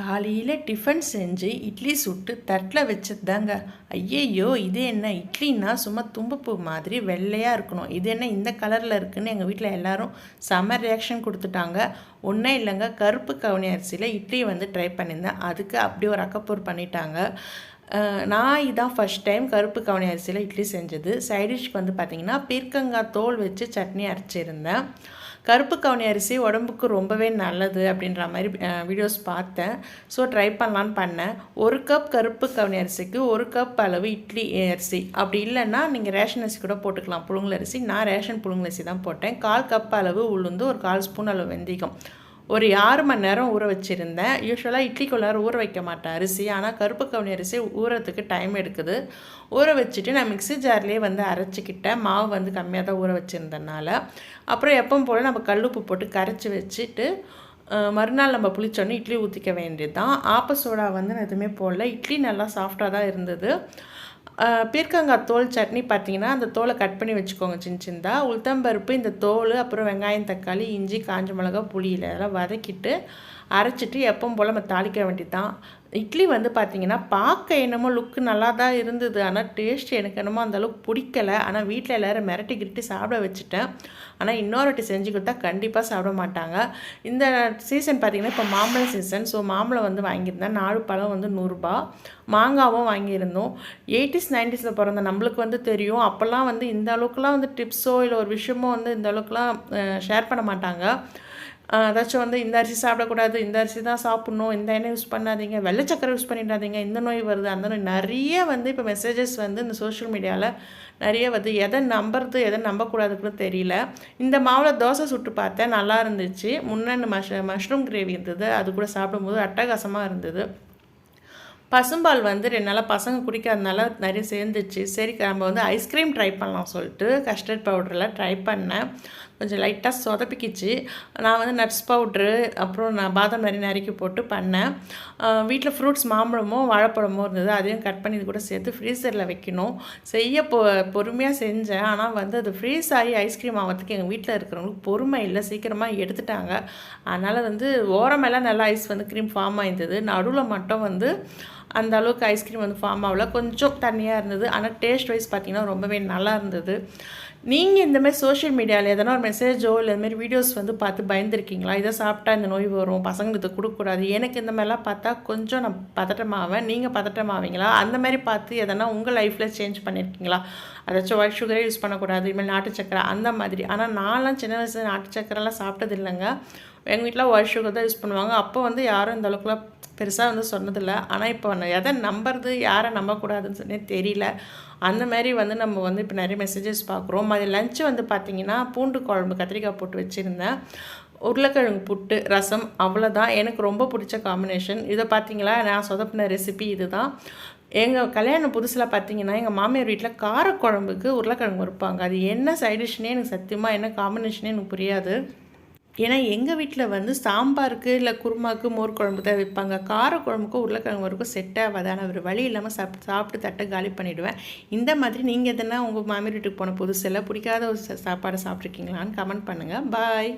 காலையில் டிஃபன் செஞ்சு இட்லி சுட்டு தட்டில் வச்சதுதாங்க. ஐயையோ இது என்ன? இட்லின்னா சும்மா தும்பப்பூ மாதிரி வெள்ளையாக இருக்கணும். இது என்ன இந்த கலரில் இருக்குதுன்னு எங்கள் வீட்டில் எல்லோரும் செம ரியாக்ஷன் கொடுத்துட்டாங்க. ஒன்றே இல்லைங்க கருப்பு கவுனி அரிசியில் இட்லி வந்து ட்ரை பண்ணியிருந்தேன். அதுக்கு அப்படி ஒரு அக்கப்பூர் பண்ணிட்டாங்க. நான் இதான் ஃபஸ்ட் டைம் கருப்பு கவுனி அரிசியில் இட்லி செஞ்சது. சைடிஷ்க்கு வந்து பார்த்திங்கன்னா பீர்க்கங்காய் தோல் வச்சு சட்னி அரைச்சிருந்தேன். கருப்பு கவுனி அரிசி உடம்புக்கு ரொம்பவே நல்லது அப்படின்ற மாதிரி வீடியோஸ் பார்த்தேன். ஸோ ட்ரை பண்ணலான்னு பண்ணேன். ஒரு கப் கருப்பு கவுனி அரிசிக்கு ஒரு கப் அளவு இட்லி அரிசி. அப்படி இல்லைன்னா நீங்கள் ரேஷன் அரிசி கூட போட்டுக்கலாம். புழுங்கல் அரிசி. நான் ரேஷன் புழுங்கல் அரிசி தான் போட்டேன். கால் கப் அளவு உளுந்து ஒரு கால் ஸ்பூன் அளவு வெந்தயம். ஒரு ஆறு மணி நேரம் ஊற வச்சுருந்தேன். யூஸ்வலாக இட்லிக்குள்ளார ஊற வைக்க மாட்டேன். அரிசி ஆனால் கருப்பு கவுனி அரிசி ஊறத்துக்கு டைம் எடுக்குது. ஊற வச்சுட்டு நான் மிக்ஸி ஜார்லேயே வந்து அரைச்சிக்கிட்டேன். மாவு வந்து கம்மியாக தான் ஊற வச்சுருந்தனால. அப்புறம் எப்பவும் போல் நம்ம கல்லுப்பு போட்டு கரைச்சி வச்சுட்டு மறுநாள் நம்ம புளிச்சோன்னே இட்லி ஊற்றிக்க வேண்டியது தான் ஆப்ப சோடா வந்து நான் எதுவுமே போடல. இட்லி நல்லா சாஃப்டாக தான் இருந்தது. பீர்க்கங்காய் தோல் சட்னி பார்த்தீங்கன்னா அந்த தோலை கட் பண்ணி வச்சுக்கோங்க சின்ன சின்னதாக உளுத்தம்பருப்பு இந்த தோல் அப்புறம் வெங்காயம் தக்காளி இஞ்சி காஞ்ச மிளகா புளியில் அதெல்லாம் வதக்கிட்டு அரைச்சிட்டு எப்பவும் போல் நம்ம தாளிக்க வேண்டியது தான் இட்லி வந்து பார்த்தீங்கன்னா பார்க்க என்னமோ லுக்கு நல்லா தான் இருந்தது. ஆனால் டேஸ்ட் எனக்கு என்னமோ அந்தளவுக்கு பிடிக்கலை பிடிக்கல. ஆனால் வீட்டில் எல்லோரும் மிரட்டி கிரட்டி சாப்பிட வச்சுட்டேன். ஆனால் இன்னொரு வாட்டி செஞ்சு கொடுத்தா கண்டிப்பாக சாப்பிட மாட்டாங்க. இந்த சீசன் பார்த்தீங்கன்னா இப்போ மாம்பழம் சீசன் ஸோ மாம்பழம் வந்து வாங்கியிருந்தேன். நாலு பழம் வந்து நூறுரூபா மாங்காவும் வாங்கியிருந்தோம். எயிட்டிஸ் நைன்டிஸில் பிறந்த நம்மளுக்கு வந்து தெரியும். அப்போல்லாம் வந்து இந்த அளவுக்குலாம் வந்து டிப்ஸோ இல்லை ஒரு விஷயமோ வந்து இந்த அளவுக்குலாம் ஷேர் பண்ண மாட்டாங்க. அதாச்சும் வந்து இந்த அரிசி சாப்பிடக்கூடாது இந்த அரிசி தான் சாப்பிட்ணும் இந்த எண்ணெய் யூஸ் பண்ணாதீங்க வெள்ளச்சக்கரை யூஸ் பண்ணிடாதீங்க இந்த நோய் வருது அந்த நோய். நிறைய வந்து இப்போ மெசேஜஸ் வந்து இந்த சோஷியல் மீடியாவில் நிறைய வருது. எதை நம்புறது எதை நம்பக்கூடாதுன்னு தெரியல. இந்த மாவில் தோசை சுட்டு பார்த்தேன் நல்லா இருந்துச்சு. முன்னெண்டு மஷ் மஷ்ரூம் கிரேவி இருந்தது அது கூட சாப்பிடும்போது அட்டகாசமாக இருந்தது. பசும்பால் வந்து ரெண்டு நாளாக பசங்க குடிக்காதனால நிறைய சேர்ந்துச்சு. சரி நம்ம வந்து ஐஸ்கிரீம் ட்ரை பண்ணலாம் சொல்லிட்டு கஸ்டர்ட் பவுடரில் ட்ரை பண்ணேன். கொஞ்சம் லைட்டாக சொதப்பிக்கிச்சு. நான் வந்து நட்ஸ் பவுட்ரு அப்புறம் நான் பாதாம் நிறைய நறுக்கி போட்டு பண்ணேன். வீட்டில் ஃப்ரூட்ஸ் மாம்பழமும் வாழைப்பழமும் இருந்தது. அதையும் கட் பண்ணி இது கூட சேர்த்து ஃப்ரீசரில் வைக்கணும். செய்ய பொ பொறுமையாக செஞ்சேன். ஆனால் வந்து அது ஃப்ரீஸ் ஆகி ஐஸ்கிரீம் ஆகிறதுக்கு எங்கள் வீட்டில் இருக்கிறவங்களுக்கு பொறுமை இல்லை. சீக்கிரமாக எடுத்துட்டாங்க. அதனால் வந்து ஓரமெல்லாம் நல்லா ஐஸ் வந்து க்ரீம் ஃபார்ம் ஆயிருந்தது. நடுவில் மட்டும் வந்து அந்த அளவுக்கு ஐஸ்கிரீம் வந்து ஃபார்ம் ஆகல. கொஞ்சம் தண்ணியாக இருந்தது. ஆனால் டேஸ்ட் வைஸ் பார்த்தீங்கன்னா ரொம்பவே நல்லா இருந்தது. நீங்கள் இந்தமாதிரி சோஷியல் மீடியாவில் எதனா ஒரு மெசேஜோ இல்லை இதுமாரி வீடியோஸ் வந்து பார்த்து பயந்துருக்கீங்களா? இதை சாப்பிட்டா இந்த நோய் வரும் பசங்களுக்கு இதை கொடுக்கக்கூடாது. எனக்கு இந்த மாதிரிலாம் பார்த்தா கொஞ்சம் நான் பதட்டமாவேன். நீங்கள் பதட்டமாவீங்களா? அந்த மாதிரி பார்த்து எதனா உங்கள் லைஃப்பில் சேஞ்ச் பண்ணியிருக்கீங்களா அதாச்சும் ஒயிட் சுகரே யூஸ் பண்ணக்கூடாது இனிமேல் நாட்டு சக்கரை அந்த மாதிரி. ஆனால் நான்லாம் சின்ன வயசுல நாட்டு சக்கரைலாம் சாப்பிட்டது இல்லைங்க. எங்கள் வீட்டில் ஒயிட் சுகர் தான் யூஸ் பண்ணுவாங்க. அப்போ வந்து யாரும் இந்த அளவுக்குலாம் பெருசாக வந்து சொன்னதில்லை. ஆனால் இப்போ நான் எதை நம்புறது யாரை நம்பக்கூடாதுன்னு சொன்னே தெரியல. அந்த மாதிரி வந்து நம்ம வந்து இப்போ நிறைய மெசேஜஸ் பார்க்குறோம். அது லஞ்சு வந்து பார்த்திங்கன்னா பூண்டு குழம்பு கத்திரிக்காய் போட்டு வச்சுருந்தேன். உருளைக்கிழங்கு புட்டு ரசம் அவ்வளோதான் எனக்கு ரொம்ப பிடிச்ச காம்பினேஷன் இதை பார்த்தீங்களா? நான் சொதப்பின ரெசிபி இதுதான். எங்கள் கல்யாணம் புதுசில் பார்த்தீங்கன்னா எங்கள் மாமியார் வீட்டில் காரக்குழம்புக்கு உருளைக்கிழங்கு வைப்பாங்க அது என்ன சைடிஷ்னே எனக்கு சத்தியமாக என்ன காம்பினேஷனே எனக்கு புரியாது. ஏன்னா எங்கள் வீட்டில் வந்து சாம்பாருக்கு இல்லை குருமாவுக்கு மோர் குழம்பு தான் வைப்பாங்க. காரக்குழம்புக்கும் உருளைக்கிழங்கு வரைக்கும் செட் ஆகாது ஆனால் ஒரு வழி இல்லாமல் சாப்பிட்டு சாப்பிட்டு தட்டை காலி பண்ணிவிடுவேன் இந்த மாதிரி நீங்கள் எதுனா உங்கள் மாமியார் வீட்டுக்கு போன புதுசில் பிடிக்காத ஒரு சாப்பாடை சாப்பிட்ருக்கீங்களான்னு கமெண்ட் பண்ணுங்கள் பாய்